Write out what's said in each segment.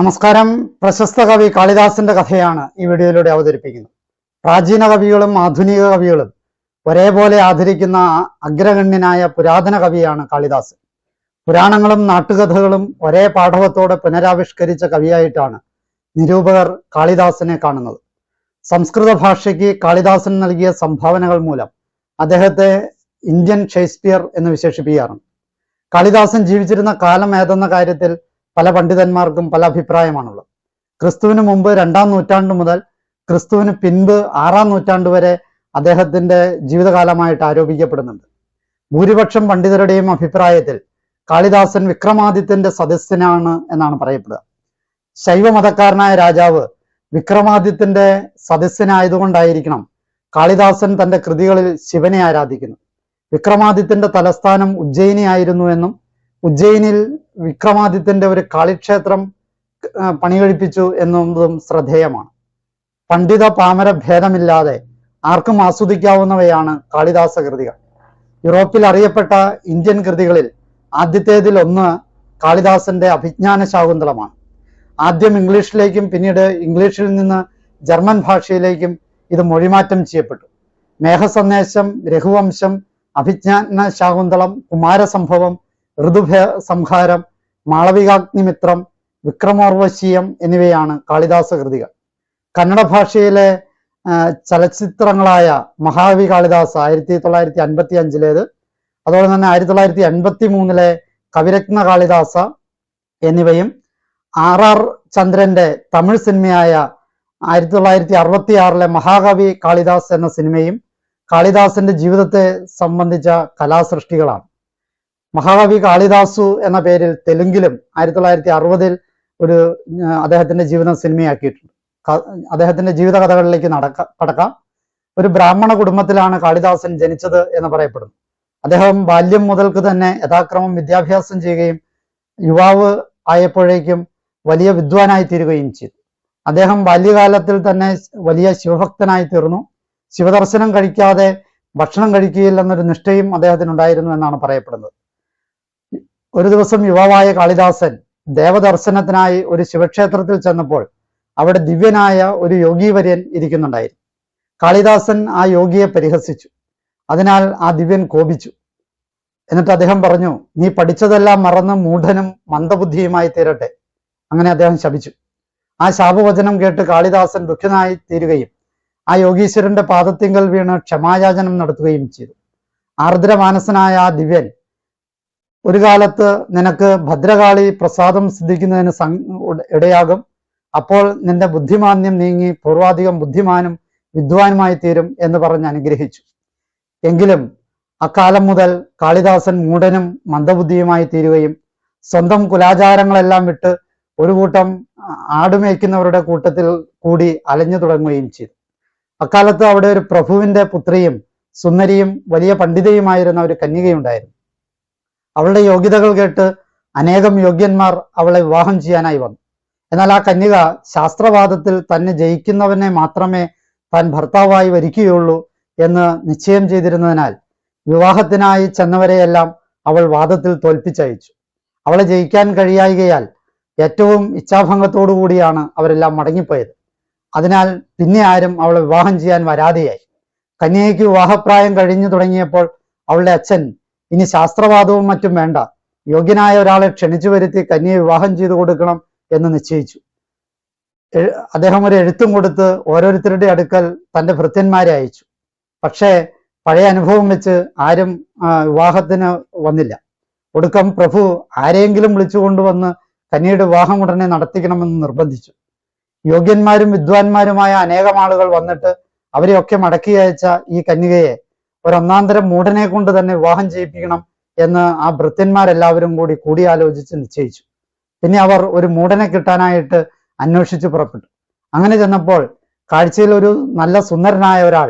നമസ്കാരം. പ്രശസ്ത കവി കാളിദാസന്റെ കഥയാണ് ഈ വീഡിയോയിലൂടെ അവതരിപ്പിക്കുന്നത്. പ്രാചീന കവികളും ആധുനിക കവികളും ഒരേപോലെ ആദരിക്കുന്ന അഗ്രഗണ്യനായ പുരാതന കവിയാണ് കാളിദാസ് പുരാണങ്ങളും നാട്ടുകഥകളും ഒരേ പാഠവത്തോടെ പുനരാവിഷ്കരിച്ച കവിയായിട്ടാണ് നിരൂപകർ കാളിദാസനെ കാണുന്നത്. സംസ്കൃത ഭാഷയ്ക്ക് കാളിദാസൻ നൽകിയ സംഭാവനകൾ മൂലം അദ്ദേഹത്തെ ഇന്ത്യൻ ഷേക്സ്പിയർ എന്ന് വിശേഷിപ്പിക്കാറുണ്ട്. കാളിദാസൻ ജീവിച്ചിരുന്ന കാലം ഏതെന്ന കാര്യത്തിൽ പല പണ്ഡിതന്മാർക്കും പല അഭിപ്രായമാണുള്ളത്. ക്രിസ്തുവിന് മുമ്പ് രണ്ടാം നൂറ്റാണ്ട് മുതൽ ക്രിസ്തുവിന് പിൻപ് ആറാം നൂറ്റാണ്ട് വരെ അദ്ദേഹത്തിന്റെ ജീവിതകാലമായിട്ട് ആരോപിക്കപ്പെടുന്നുണ്ട്. ഭൂരിപക്ഷം പണ്ഡിതരുടെയും അഭിപ്രായത്തിൽ കാളിദാസൻ വിക്രമാദിത്യന്റെ സദസ്യനാണ് എന്നാണ് പറയപ്പെടുക. ശൈവമതക്കാരനായ രാജാവ് വിക്രമാദിത്യന്റെ സദസ്യനായതുകൊണ്ടായിരിക്കണം കാളിദാസൻ തന്റെ കൃതികളിൽ ശിവനെ ആരാധിക്കുന്നു വിക്രമാദിത്യന്റെ തലസ്ഥാനം ഉജ്ജയിനി ആയിരുന്നു എന്നും ഉജ്ജയിനിൽ വിക്രമാദിത്യന്റെ ഒരു കാളിക്ഷേത്രം പണി പണികഴിപ്പിച്ചു എന്നതും ശ്രദ്ധേയമാണ്. പണ്ഡിത പാമര ഭേദമില്ലാതെ ആർക്കും ആസ്വദിക്കാവുന്നവയാണ് കാളിദാസ കൃതികൾ യൂറോപ്പിൽ അറിയപ്പെട്ട ഇന്ത്യൻ കൃതികളിൽ ആദ്യത്തേതിൽ ഒന്ന് കാളിദാസന്റെ അഭിജ്ഞാന ശാകുന്തളമാണ്. ആദ്യം ഇംഗ്ലീഷിലേക്കും പിന്നീട് ഇംഗ്ലീഷിൽ നിന്ന് ജർമ്മൻ ഭാഷയിലേക്കും ഇത് മൊഴിമാറ്റം ചെയ്യപ്പെട്ടു. മേഘസന്ദേശം രഘുവംശം അഭിജ്ഞാന ശാകുന്തളം കുമാരസംഭവം ഋതുഭേ സംഹാരം മാളവികാഗ്നിമിത്രം വിക്രമോർവശീയം എന്നിവയാണ് കാളിദാസ കൃതികൾ. കന്നഡ ഭാഷയിലെ ചലച്ചിത്രങ്ങളായ മഹാകവി കാളിദാസ് ആയിരത്തി തൊള്ളായിരത്തി അൻപത്തി അഞ്ചിലേത് അതുപോലെ തന്നെ ആയിരത്തി തൊള്ളായിരത്തി എൺപത്തി മൂന്നിലെ കവിരത്ന കാളിദാസ എന്നിവയും ആർ ആർ ചന്ദ്രന്റെ തമിഴ് സിനിമയായ ആയിരത്തി തൊള്ളായിരത്തി അറുപത്തി ആറിലെ മഹാകവി കാളിദാസ് എന്ന സിനിമയും കാളിദാസന്റെ ജീവിതത്തെ സംബന്ധിച്ച കലാസൃഷ്ടികളാണ്. മഹാകവി കാളിദാസു എന്ന പേരിൽ തെലുങ്കിലും ആയിരത്തി തൊള്ളായിരത്തി അറുപതിൽ ഒരു അദ്ദേഹത്തിന്റെ ജീവിതം സിനിമയാക്കിയിട്ടുണ്ട്. അദ്ദേഹത്തിന്റെ ജീവിത കഥകളിലേക്ക് നടക്ക കടക്കാം. ഒരു ബ്രാഹ്മണ കുടുംബത്തിലാണ് കാളിദാസൻ ജനിച്ചത് എന്ന് പറയപ്പെടുന്നു. അദ്ദേഹം ബാല്യം മുതൽക്ക് തന്നെ യഥാക്രമം വിദ്യാഭ്യാസം ചെയ്യുകയും യുവാവ് ആയപ്പോഴേക്കും വലിയ വിദ്വാനായി തീരുകയും ചെയ്തു. അദ്ദേഹം ബാല്യകാലത്തിൽ തന്നെ വലിയ ശിവഭക്തനായി തീർന്നു. ശിവദർശനം കഴിക്കാതെ ഭക്ഷണം കഴിക്കുകയില്ലെന്നൊരു നിഷ്ഠയും അദ്ദേഹത്തിനുണ്ടായിരുന്നു എന്നാണ് പറയപ്പെടുന്നത്. ഒരു ദിവസം യുവാവായ കാളിദാസൻ ദേവദർശനത്തിനായി ഒരു ശിവക്ഷേത്രത്തിൽ ചെന്നപ്പോൾ അവിടെ ദിവ്യനായ ഒരു യോഗീവര്യൻ ഇരിക്കുന്നുണ്ടായിരുന്നു. കാളിദാസൻ ആ യോഗിയെ പരിഹസിച്ചു. അതിനാൽ ആ ദിവ്യൻ കോപിച്ചു. എന്നിട്ട് അദ്ദേഹം പറഞ്ഞു നീ പഠിച്ചതെല്ലാം മറന്ന് മൂഢനും മന്ദബുദ്ധിയുമായി തീരട്ടെ. അങ്ങനെ അദ്ദേഹം ശപിച്ചു. ആ ശാപവചനം കേട്ട് കാളിദാസൻ ദുഃഖനായി തീരുകയും ആ യോഗീശ്വരന്റെ പാദത്തിങ്കൽ വീണ് ക്ഷമായാചനം നടത്തുകയും ചെയ്തു. ആർദ്രമാനസനായ ആ ദിവ്യൻ ഒരു കാലത്ത് നിനക്ക് ഭദ്രകാളി പ്രസാദം സിദ്ധിക്കുന്നതിന് ഇടയാകും. അപ്പോൾ നിന്റെ ബുദ്ധിമാന്യം നീങ്ങി പൂർവാധികം ബുദ്ധിമാനും വിദ്വാനുമായി തീരും എന്ന് പറഞ്ഞ് അനുഗ്രഹിച്ചു. എങ്കിലും അക്കാലം മുതൽ കാളിദാസൻ മൂടനും മന്ദബുദ്ധിയുമായി തീരുകയും സ്വന്തം കുലാചാരങ്ങളെല്ലാം വിട്ട് ഒരു കൂട്ടം ആടുമേയ്ക്കുന്നവരുടെ കൂട്ടത്തിൽ കൂടി അലഞ്ഞു തുടങ്ങുകയും ചെയ്തു. അക്കാലത്ത് അവിടെ ഒരു പ്രഭുവിന്റെ പുത്രിയും സുന്ദരിയും വലിയ പണ്ഡിതയുമായിരുന്ന ഒരു കന്യകയുണ്ടായിരുന്നു. അവളുടെ യോഗ്യതകൾ കേട്ട് അനേകം യോഗ്യന്മാർ അവളെ വിവാഹം ചെയ്യാനായി വന്നു. എന്നാൽ ആ കന്യക ശാസ്ത്രവാദത്തിൽ തന്നെ ജയിക്കുന്നവനെ മാത്രമേ താൻ ഭർത്താവായി വരിക്കുകയുള്ളൂ എന്ന് നിശ്ചയം ചെയ്തിരുന്നതിനാൽ വിവാഹത്തിനായി ചെന്നവരെയെല്ലാം അവൾ വാദത്തിൽ തോൽപ്പിച്ചയച്ചു. അവളെ ജയിക്കാൻ കഴിയായികയാൽ ഏറ്റവും ഇച്ഛാഭംഗത്തോടു കൂടിയാണ് അവരെല്ലാം മടങ്ങിപ്പോയത്. അതിനാൽ പിന്നെ ആരും അവളെ വിവാഹം ചെയ്യാൻ വരാതെയായി. കന്യകയ്ക്ക് വിവാഹപ്രായം കഴിഞ്ഞു തുടങ്ങിയപ്പോൾ അവളുടെ അച്ഛൻ ഇനി ശാസ്ത്രവാദവും മറ്റും വേണ്ട. യോഗ്യനായ ഒരാളെ ക്ഷണിച്ചു വരുത്തി കന്യയെ വിവാഹം ചെയ്തു കൊടുക്കണം എന്ന് നിശ്ചയിച്ചു. അദ്ദേഹം ഒരു എഴുത്തും കൊടുത്ത് ഓരോരുത്തരുടെ അടുക്കൽ തന്റെ ഭൃത്യന്മാരെ അയച്ചു. പക്ഷേ പഴയ അനുഭവം വെച്ച് ആരും വിവാഹത്തിന് വന്നില്ല. ഒടുക്കം പ്രഭു ആരെയെങ്കിലും വിളിച്ചു കൊണ്ടുവന്ന് കന്യയുടെ വിവാഹം ഉടനെ നടത്തിക്കണമെന്ന് നിർബന്ധിച്ചു. യോഗ്യന്മാരും വിദ്വാൻമാരുമായ അനേകം ആളുകൾ വന്നിട്ട് അവരെയൊക്കെ മടക്കി അയച്ച ഈ കന്യകയെ ഒരൊന്നാന്തരം മൂടനെ കൊണ്ട് തന്നെ വിവാഹം ചെയ്യിപ്പിക്കണം എന്ന് ആ ഭൃത്യന്മാരെല്ലാവരും കൂടി കൂടിയാലോചിച്ച് നിശ്ചയിച്ചു. പിന്നെ അവർ ഒരു മൂടനെ കിട്ടാനായിട്ട് അന്വേഷിച്ചു പുറപ്പെട്ടു. അങ്ങനെ ചെന്നപ്പോൾ കാഴ്ചയിൽ ഒരു നല്ല സുന്ദരനായ ഒരാൾ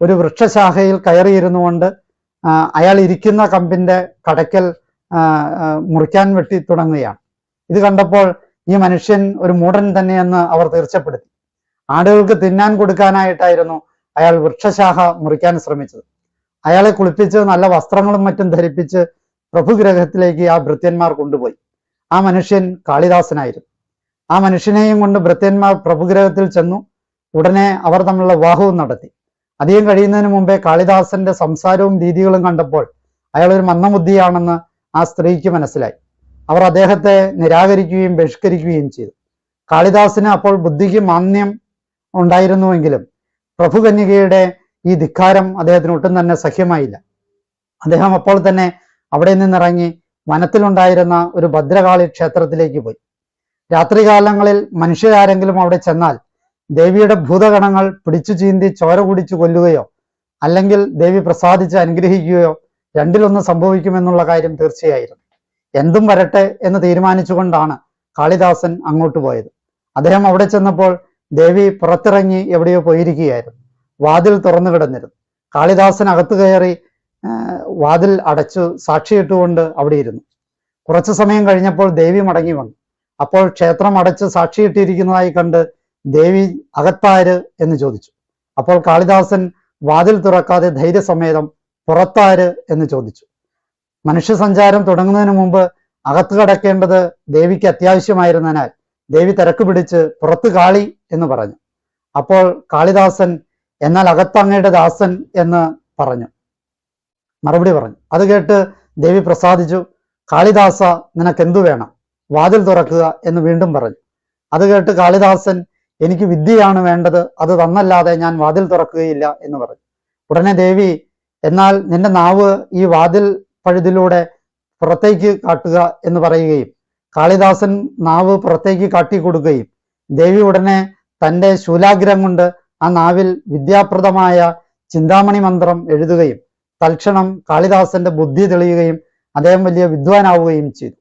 ഒരു വൃക്ഷശാഖയിൽ കയറിയിരുന്നു കൊണ്ട് അയാൾ ഇരിക്കുന്ന കമ്പിന്റെ കടയ്ക്കൽ മുറിക്കാൻ വെട്ടി തുടങ്ങുകയാണ്. ഇത് കണ്ടപ്പോൾ ഈ മനുഷ്യൻ ഒരു മൂടൻ തന്നെയെന്ന് അവർ തീർച്ചപ്പെടുത്തി. ആടുകൾക്ക് തിന്നാൻ കൊടുക്കാനായിട്ടായിരുന്നു അയാൾ വൃക്ഷശാഖ മുറിക്കാൻ ശ്രമിച്ചത്. അയാളെ കുളിപ്പിച്ച് നല്ല വസ്ത്രങ്ങളും മറ്റും ധരിപ്പിച്ച് പ്രഭുഗ്രഹത്തിലേക്ക് ആ ഭൃത്യന്മാർ കൊണ്ടുപോയി. ആ മനുഷ്യൻ കാളിദാസനായിരുന്നു. ആ മനുഷ്യനെയും കൊണ്ട് ഭൃത്യന്മാർ പ്രഭുഗ്രഹത്തിൽ ചെന്നു. ഉടനെ അവർ തമ്മിലുള്ള വിവാഹവും നടത്തി. അധികം കഴിയുന്നതിന് മുമ്പേ കാളിദാസന്റെ സംസാരവും രീതികളും കണ്ടപ്പോൾ അയാൾ ഒരു മന്ദബുദ്ധിയാണെന്ന് ആ സ്ത്രീക്ക് മനസ്സിലായി. അവർ അദ്ദേഹത്തെ നിരാകരിക്കുകയും ബഹിഷ്കരിക്കുകയും ചെയ്തു. കാളിദാസിന് അപ്പോൾ ബുദ്ധിക്ക് മാന്യം ഉണ്ടായിരുന്നുവെങ്കിലും പ്രഭുകന്യകയുടെ ഈ ധിക്കാരം അദ്ദേഹത്തിന് ഒട്ടും തന്നെ സഹ്യമായില്ല. അദ്ദേഹം അപ്പോൾ തന്നെ അവിടെ നിന്നിറങ്ങി വനത്തിലുണ്ടായിരുന്ന ഒരു ഭദ്രകാളി ക്ഷേത്രത്തിലേക്ക് പോയി. രാത്രികാലങ്ങളിൽ മനുഷ്യരാരെങ്കിലും അവിടെ ചെന്നാൽ ദേവിയുടെ ഭൂതഗണങ്ങൾ പിടിച്ചു ചീന്തി ചോര കുടിച്ചു കൊല്ലുകയോ അല്ലെങ്കിൽ ദേവി പ്രസാദിച്ച് അനുഗ്രഹിക്കുകയോ രണ്ടിലൊന്ന് സംഭവിക്കുമെന്നുള്ള കാര്യം തീർച്ചയായിരുന്നു. എന്തും വരട്ടെ എന്ന് തീരുമാനിച്ചുകൊണ്ടാണ് കാളിദാസൻ അങ്ങോട്ട് പോയത്. അദ്ദേഹം അവിടെ ചെന്നപ്പോൾ ദേവി പുറത്തിറങ്ങി എവിടെയോ പോയിരിക്കുകയായിരുന്നു. വാതിൽ തുറന്നു കിടന്നിരുന്നു കാളിദാസൻ അകത്തു കയറി വാതിൽ അടച്ചു സാക്ഷിയിട്ടുകൊണ്ട് അവിടെ ഇരുന്നു. കുറച്ചു സമയം കഴിഞ്ഞപ്പോൾ ദേവി മടങ്ങി വന്നു. അപ്പോൾ ക്ഷേത്രം അടച്ച് സാക്ഷിയിട്ടിരിക്കുന്നതായി കണ്ട് ദേവി അകത്താര്? എന്ന് ചോദിച്ചു. അപ്പോൾ കാളിദാസൻ വാതിൽ തുറക്കാതെ ധൈര്യസമേതം പുറത്താര്? എന്ന് ചോദിച്ചു. മനുഷ്യ സഞ്ചാരം തുടങ്ങുന്നതിന് മുമ്പ് അകത്ത് കടക്കേണ്ടത് ദേവിക്ക് അത്യാവശ്യമായിരുന്നതിനാൽ ദേവി തിരക്ക് പിടിച്ച് പുറത്ത് കാളി എന്ന് പറഞ്ഞു. അപ്പോൾ കാളിദാസൻ എന്നാൽ അകത്തങ്ങയുടെ ദാസൻ എന്ന് പറഞ്ഞു. മറുപടി പറഞ്ഞു. അത് കേട്ട് ദേവി പ്രസാദിച്ചു. കാളിദാസ നിനക്കെന്തു വേണം? വാതിൽ തുറക്കുക എന്ന് വീണ്ടും പറഞ്ഞു. അത് കേട്ട് കാളിദാസൻ എനിക്ക് വിദ്യയാണ് വേണ്ടത്. അത് തന്നല്ലാതെ ഞാൻ വാതിൽ തുറക്കുകയില്ല എന്ന് പറഞ്ഞു. ഉടനെ ദേവി എന്നാൽ നിന്റെ നാവ് ഈ വാതിൽ പഴുതിലൂടെ പുറത്തേക്ക് കാട്ടുക എന്ന് പറയുകയും കാളിദാസൻ നാവ് പുറത്തേക്ക് കാട്ടിക്കൊടുക്കുകയും ദേവി ഉടനെ തന്റെ ശൂലാഗ്രം കൊണ്ട് ആ നാവിൽ വിദ്യാപ്രദമായ ചിന്താമണി മന്ത്രം എഴുതുകയും തൽക്ഷണം കാളിദാസന്റെ ബുദ്ധി തെളിയുകയും അദ്ദേഹം വലിയ വിദ്വാനാവുകയും ചെയ്തു.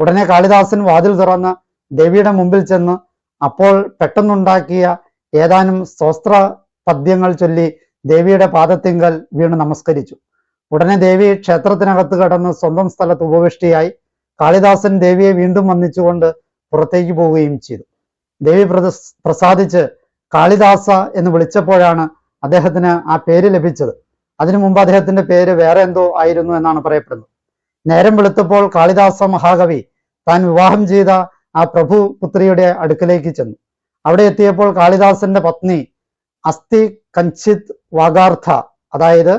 ഉടനെ കാളിദാസൻ വാതിൽ തുറന്ന് ദേവിയുടെ മുമ്പിൽ ചെന്ന് അപ്പോൾ പെട്ടെന്നുണ്ടാക്കിയ ഏതാനും സ്തോത്ര പദ്യങ്ങൾ ചൊല്ലി ദേവിയുടെ പാദത്തിങ്കൽ വീണ് നമസ്കരിച്ചു. ഉടനെ ദേവി ക്ഷേത്രത്തിനകത്ത് കടന്ന് സ്വന്തം സ്ഥലത്ത് ഉപവിഷ്ടിയായി കാളിദാസൻ ദേവിയെ വീണ്ടും വന്നിച്ചുകൊണ്ട് പുറത്തേക്ക് പോവുകയും ചെയ്തു. ദേവി പ്രസാദിച്ച് കാളിദാസ എന്ന് വിളിച്ചപ്പോഴാണ് അദ്ദേഹത്തിന് ആ പേര് ലഭിച്ചത്. അതിനു മുമ്പ് അദ്ദേഹത്തിന്റെ പേര് വേറെ എന്തോ ആയിരുന്നു എന്നാണ് പറയപ്പെടുന്നത്. നേരം വെളുത്തപ്പോൾ കാളിദാസ മഹാകവി താൻ വിവാഹം ചെയ്ത ആ പ്രഭു പുത്രിയുടെ അടുക്കലേക്ക് ചെന്നു. അവിടെ എത്തിയപ്പോൾ കാളിദാസന്റെ പത്നി അസ്ഥി കഞ്ചിത് വാഗാർത്ഥ അതായത്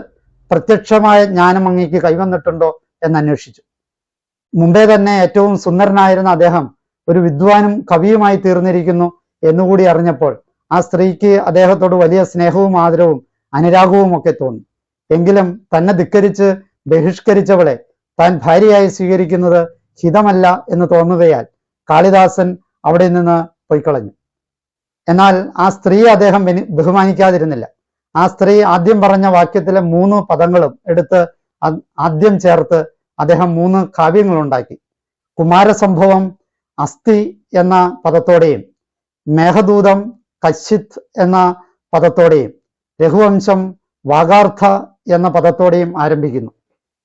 പ്രത്യക്ഷമായ ജ്ഞാനം അങ്ങേക്ക് കൈവന്നിട്ടുണ്ടോ എന്ന് അന്വേഷിച്ചു. മുമ്പേ തന്നെ ഏറ്റവും സുന്ദരനായിരുന്ന അദ്ദേഹം ഒരു വിദ്വാനും കവിയുമായി തീർന്നിരിക്കുന്നു എന്നുകൂടി അറിഞ്ഞപ്പോൾ ആ സ്ത്രീക്ക് അദ്ദേഹത്തോട് വലിയ സ്നേഹവും ആദരവും അനുരാഗവും ഒക്കെ തോന്നി. എങ്കിലും തന്നെ ധിക്കരിച്ച് ബഹിഷ്കരിച്ചവളെ താൻ ഭാര്യയായി സ്വീകരിക്കുന്നത് ഹിതമല്ല എന്ന് തോന്നുകയാൽ കാളിദാസൻ അവിടെ നിന്ന് പൊയ്ക്കളഞ്ഞു. എന്നാൽ ആ സ്ത്രീയെ അദ്ദേഹം ബഹുമാനിക്കാതിരുന്നില്ല. ആ സ്ത്രീ ആദ്യം പറഞ്ഞ വാക്യത്തിലെ മൂന്ന് പദങ്ങളും എടുത്ത് ആദ്യം ചേർത്ത് അദ്ദേഹം മൂന്ന് കാവ്യങ്ങൾ ഉണ്ടാക്കി കുമാരസംഭവം അസ്ഥി എന്ന പദത്തോടെയും മേഘദൂതം കശിത് എന്ന പദത്തോടെയും രഘുവംശം വാഗാർത്ഥ എന്ന പദത്തോടെയും ആരംഭിക്കുന്നു.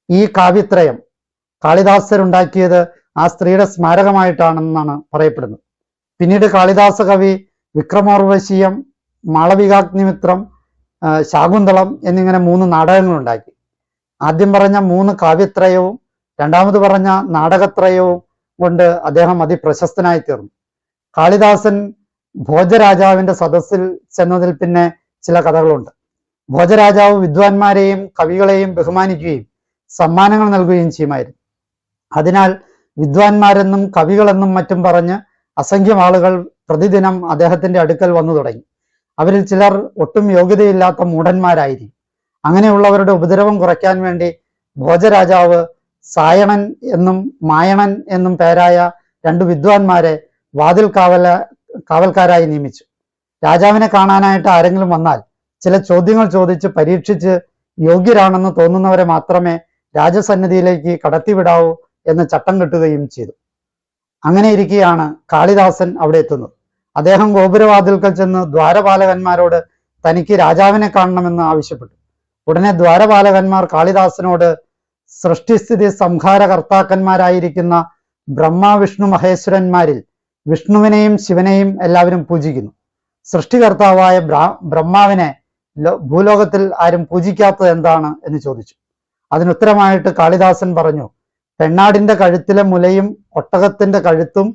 ഈ കാവ്യത്രയം കാളിദാസരുണ്ടാക്കിയത് ആ സ്ത്രീയുടെ സ്മാരകമായിട്ടാണെന്നാണ് പറയപ്പെടുന്നത്. പിന്നീട് കാളിദാസ കവി വിക്രമോർവശീയം മാളവികാഗ്നിമിത്രം ശാകുന്തളം എന്നിങ്ങനെ മൂന്ന് നാടകങ്ങൾ ഉണ്ടാക്കി ആദ്യം പറഞ്ഞ മൂന്ന് കാവ്യത്രയവും രണ്ടാമത് പറഞ്ഞ നാടകത്രയവും കൊണ്ട് അദ്ദേഹം അതിപ്രശസ്തനായി തീർന്നു കാളിദാസൻ ഭോജരാജാവിന്റെ സദസ്സിൽ ചെന്നതിൽ പിന്നെ ചില കഥകളുണ്ട്. ഭോജരാജാവ് വിദ്വാൻമാരെയും കവികളെയും ബഹുമാനിക്കുകയും സമ്മാനങ്ങൾ നൽകുകയും ചെയ്യുമായിരുന്നു. അതിനാൽ വിദ്വാൻമാരെന്നും കവികളെന്നും മറ്റും പറഞ്ഞ് അസംഖ്യം ആളുകൾ പ്രതിദിനം അദ്ദേഹത്തിന്റെ അടുക്കൽ വന്നു തുടങ്ങി. അവരിൽ ചിലർ ഒട്ടും യോഗ്യതയില്ലാത്ത മൂടന്മാരായിരിക്കും അങ്ങനെയുള്ളവരുടെ ഉപദ്രവം കുറയ്ക്കാൻ വേണ്ടി ഭോജരാജാവ് സായണൻ എന്നും മായണൻ എന്നും പേരായ രണ്ട് വിദ്വാൻമാരെ വാതിൽ കാവല കാവൽക്കാരായി നിയമിച്ചു. രാജാവിനെ കാണാനായിട്ട് ആരെങ്കിലും വന്നാൽ ചില ചോദ്യങ്ങൾ ചോദിച്ച് പരീക്ഷിച്ച് യോഗ്യരാണെന്ന് തോന്നുന്നവരെ മാത്രമേ രാജസന്നിധിയിലേക്ക് കടത്തിവിടാവൂ എന്ന് ചട്ടം കെട്ടുകയും ചെയ്തു. അങ്ങനെ ഇരിക്കെയാണ് കാളിദാസൻ അവിടെ എത്തുന്നത്. അദ്ദേഹം ഗോപുരവാതിൽക്കൽ ചെന്ന് ദ്വാരപാലകന്മാരോട് തനിക്ക് രാജാവിനെ കാണണമെന്ന് ആവശ്യപ്പെട്ടു. ഉടനെ ദ്വാരപാലകന്മാർ കാളിദാസനോട് സൃഷ്ടിസ്ഥിതി സംഹാരകർത്താക്കന്മാരായിരിക്കുന്ന ബ്രഹ്മ വിഷ്ണു മഹേശ്വരന്മാരിൽ വിഷ്ണുവിനെയും ശിവനെയും എല്ലാവരും പൂജിക്കുന്നു. സൃഷ്ടികർത്താവായ ബ്രഹ്മാവിനെ ഭൂലോകത്തിൽ ആരും പൂജിക്കാത്തത് എന്താണ് എന്ന് ചോദിച്ചു. അതിനുത്തരമായിട്ട് കാളിദാസൻ പറഞ്ഞു പെണ്ണാടിന്റെ കഴുത്തിലെ മുലയും ഒട്ടകത്തിന്റെ കഴുത്തും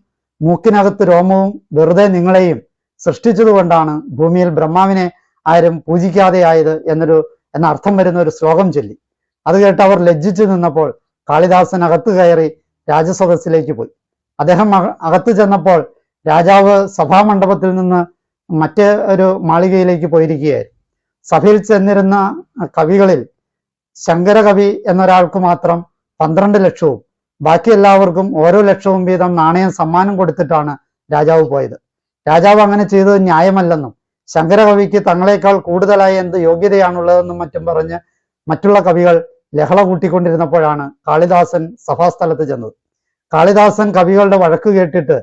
മൂക്കിനകത്ത് രോമവും വെറുതെ നിങ്ങളെയും സൃഷ്ടിച്ചതുകൊണ്ടാണ് ഭൂമിയിൽ ബ്രഹ്മാവിനെ ആരും പൂജിക്കാതെയായത് എന്നൊരു എന്ന അർത്ഥം വരുന്ന ഒരു ശ്ലോകം ചൊല്ലി. അത് കേട്ട് അവർ ലജ്ജിച്ചു നിന്നപ്പോൾ കാളിദാസൻ അകത്ത് കയറി രാജസദസ്സിലേക്ക് പോയി. അദ്ദേഹം അകത്തു ചെന്നപ്പോൾ രാജാവ് സഭാമണ്ഡപത്തിൽ നിന്ന് മറ്റ് ഒരു മാളികയിലേക്ക് പോയിരിക്കുകയായിരുന്നു സഭയിൽ ചെന്നിരുന്ന കവികളിൽ ശങ്കരകവി എന്നൊരാൾക്ക് മാത്രം പന്ത്രണ്ട് ലക്ഷവും ബാക്കി എല്ലാവർക്കും ഓരോ ലക്ഷവും വീതം നാണയം സമ്മാനം കൊടുത്തിട്ടാണ് രാജാവ് പോയത്. രാജാവ് അങ്ങനെ ചെയ്തത് ന്യായമല്ലെന്നും ശങ്കരകവിക്ക് തങ്ങളെക്കാൾ കൂടുതലായി എന്ത് യോഗ്യതയാണുള്ളതെന്നും മറ്റും പറഞ്ഞ് മറ്റുള്ള കവികൾ ലഹള കൂട്ടിക്കൊണ്ടിരുന്നപ്പോഴാണ് കാളിദാസൻ സഭാസ്ഥലത്ത് ചെന്നത്. കാളിദാസൻ കവികളുടെ വഴക്ക് കേട്ടിട്ട്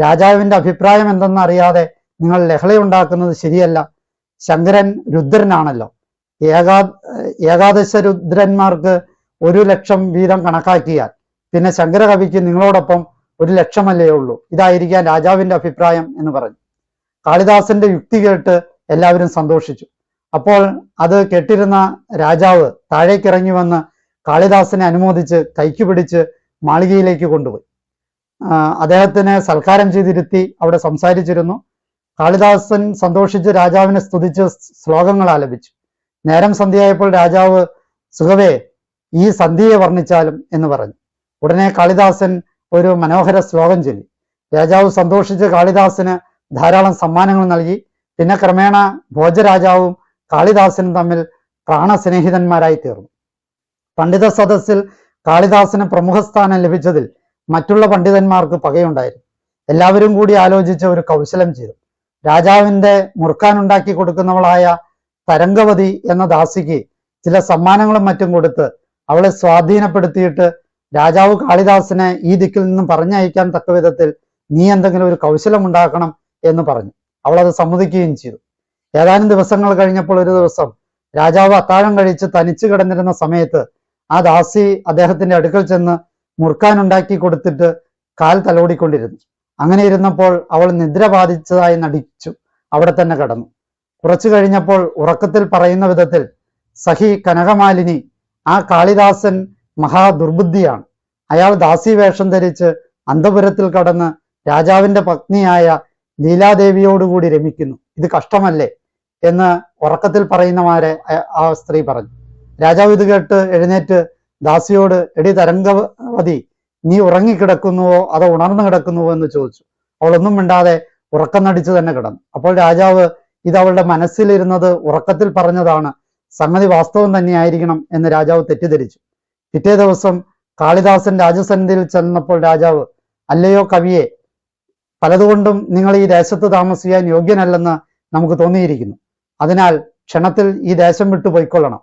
രാജാവിന്റെ അഭിപ്രായം എന്തെന്നറിയാതെ നിങ്ങൾ നിങ്ങൾ ലഹളയുണ്ടാക്കുന്നത് ശരിയല്ല. ശങ്കരൻ രുദ്രനാണല്ലോ. ഏകാ ഏകാദശ രുദ്രന്മാർക്ക് ഒരു ലക്ഷം വീതം കണക്കാക്കിയാൽ പിന്നെ ശങ്കരകവിക്ക് നിങ്ങളോടൊപ്പം ഒരു ലക്ഷമല്ലേ ഉള്ളൂ. ഇതായിരിക്കാം രാജാവിന്റെ അഭിപ്രായം എന്ന് പറഞ്ഞു. കാളിദാസന്റെ യുക്തി കേട്ട് എല്ലാവരും സന്തോഷിച്ചു. അപ്പോൾ അത് കേട്ടിരുന്ന രാജാവ് താഴേക്കിറങ്ങി വന്ന് കാളിദാസനെ അനുമോദിച്ച് കൈക്ക് പിടിച്ച് മാളികയിലേക്ക് കൊണ്ടുപോയി. അദ്ദേഹത്തിന് സൽക്കാരം ചെയ്തിരുത്തി അവിടെ സംസാരിച്ചിരുന്നു. കാളിദാസൻ സന്തോഷിച്ച് രാജാവിനെ സ്തുതിച്ച് ശ്ലോകങ്ങൾ ആലപിച്ചു. നേരം സന്ധ്യയായപ്പോൾ രാജാവ് സുഖവേ ഈ സന്ധ്യയെ വർണിച്ചാലും എന്ന് പറഞ്ഞു. ഉടനെ കാളിദാസൻ ഒരു മനോഹര ശ്ലോകം ചൊല്ലി. രാജാവ് സന്തോഷിച്ച് കാളിദാസന് ധാരാളം സമ്മാനങ്ങൾ നൽകി. പിന്നെ ക്രമേണ ഭോജരാജാവും കാളിദാസനും തമ്മിൽ പ്രാണസ്നേഹിതന്മാരായി തീർന്നു. പണ്ഡിത സദസ്സിൽ കാളിദാസന് പ്രമുഖ സ്ഥാനം ലഭിച്ചതിൽ മറ്റുള്ള പണ്ഡിതന്മാർക്ക് പകയുണ്ടായിരുന്നു. എല്ലാവരും കൂടി ആലോചിച്ച് ഒരു കൗശലം ചെയ്തു. രാജാവിന്റെ മുറുക്കാനുണ്ടാക്കി കൊടുക്കുന്നവളായ തരംഗവതി എന്ന ദാസിക്ക് ചില സമ്മാനങ്ങളും മറ്റും കൊടുത്ത് അവളെ സ്വാധീനപ്പെടുത്തിയിട്ട് രാജാവ് കാളിദാസിനെ ഈ ദിക്കിൽ നിന്നും പറഞ്ഞയക്കാൻ തക്ക വിധത്തിൽ നീ എന്തെങ്കിലും ഒരു കൗശലം ഉണ്ടാക്കണം എന്ന് പറഞ്ഞു. അവൾ അത് സമ്മതിക്കുകയും ചെയ്തു. ഏതാനും ദിവസങ്ങൾ കഴിഞ്ഞപ്പോൾ ഒരു ദിവസം രാജാവ് അത്താഴം കഴിച്ച് തനിച്ചു കിടന്നിരുന്ന സമയത്ത് ആ ദാസി അദ്ദേഹത്തിന്റെ അടുക്കൽ ചെന്ന് മുറുക്കാനുണ്ടാക്കി കൊടുത്തിട്ട് കാൽ തലോടിക്കൊണ്ടിരുന്നു. അങ്ങനെ ഇരുന്നപ്പോൾ അവൾ നിദ്ര ബാധിച്ചതായി നടിച്ചു. അവിടെ തന്നെ കടന്നു. കുറച്ചു കഴിഞ്ഞപ്പോൾ ഉറക്കത്തിൽ പറയുന്ന വിധത്തിൽ സഹി കനകമാലിനി ആ കാളിദാസൻ മഹാദുർബുദ്ധിയാണ്. അയാൾ ദാസി വേഷം ധരിച്ച് അന്തപുരത്തിൽ കടന്ന് രാജാവിന്റെ പത്നിയായ ലീലാദേവിയോടുകൂടി രമിക്കുന്നു. ഇത് കഷ്ടമല്ലേ? എന്ന് ഉറക്കത്തിൽ പറയുന്നവരെ ആ സ്ത്രീ പറഞ്ഞു. രാജാവ് ഇത് കേട്ട് എഴുന്നേറ്റ് ദാസിയോട് എടി തരംഗവതി നീ ഉറങ്ങിക്കിടക്കുന്നുവോ അതോ ഉണർന്നു കിടക്കുന്നുവോ എന്ന് ചോദിച്ചു. അവളൊന്നും മിണ്ടാതെ ഉറക്കം നടിച്ചു തന്നെ കിടന്നു. അപ്പോൾ രാജാവ് ഇത് അവളുടെ മനസ്സിലിരുന്നത് ഉറക്കത്തിൽ പറഞ്ഞതാണ് സംഗതി വാസ്തവം തന്നെയായിരിക്കണം എന്ന് രാജാവ് തെറ്റിദ്ധരിച്ചു. പിറ്റേ ദിവസം കാളിദാസൻ രാജസന്നിധിയിൽ ചെന്നപ്പോൾ രാജാവ് അല്ലയോ കവിയെ പലതുകൊണ്ടും നിങ്ങൾ ഈ ദേശത്ത് താമസിക്കാൻ യോഗ്യനല്ലെന്ന് നമുക്ക് തോന്നിയിരിക്കുന്നു. അതിനാൽ ക്ഷണത്തിൽ ഈ ദേശം വിട്ടു പോയിക്കൊള്ളണം